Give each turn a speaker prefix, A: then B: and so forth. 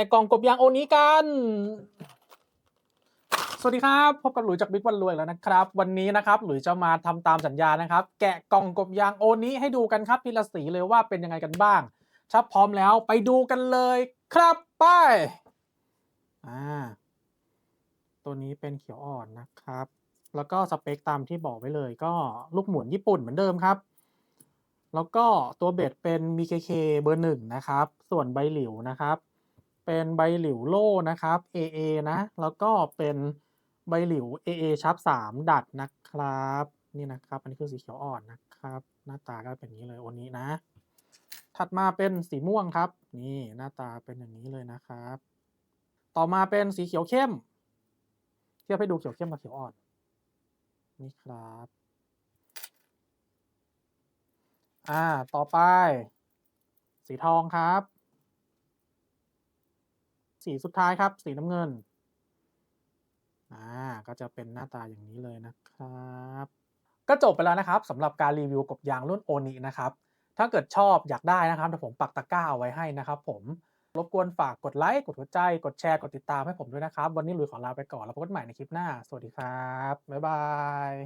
A: ไอกล่องกบยางโอนี้กัน สวัสดีครับ พบกับหลุยจากบิ๊กวันรวยแล้วนะครับ วันนี้นะครับหลุยจะมาทำตามสัญญานะครับ แกะกล่องกบยางโอนี้ให้ดูกันครับทีละสีเลยว่าเป็นยังไงกันบ้างถ้าพร้อมแล้วไปดูกันเลยครับไปอ่าตัวนี้เป็นเขียวอ่อนนะครับ แล้วก็สเปคตามที่บอกไว้เลย ก็ลูกหมุนญี่ปุ่นเหมือนเดิมครับแล้วก็ตัวเบ็ดเป็น BKK เบอร์หนึ่งนะครับ ส่วนใบหลิวนะครับ เป็นใบหลิวโล่นะครับ AA นะ แล้วก็เป็นใบหลิว AA ชับสามดัดนะครับ นี่นะครับ อันนี้คือสีเขียวอ่อนนะครับ หน้าตาก็เป็นอย่างนี้เลยโอนี้นะ ถัดมาเป็นสีม่วงครับ นี่หน้าตาเป็นอย่างนี้เลยนะครับ ต่อมาเป็นสีเขียวเข้ม เทียบให้ดูเขียวเข้มกับเขียวอ่อน นี่ครับ อ่า ต่อไป สีทองครับ สีสุดท้ายครับ สีน้ำเงิน อ่า ก็จะเป็นหน้าตาอย่างนี้เลยนะครับ ก็จบไปแล้วนะครับสำหรับการรีวิวกบยางรุ่นโอนินะครับ ถ้าเกิดชอบอยากได้นะครับเดี๋ยวผมปักตะกร้าเอาไว้ให้นะครับผม รบกวนฝากกดไลค์ กดหัวใจ กดแชร์ กดติดตามให้ผมด้วยนะครับ วันนี้ลุยขอลาไปก่อน แล้วพบกันใหม่ในคลิปหน้า สวัสดีครับ บ๊ายบาย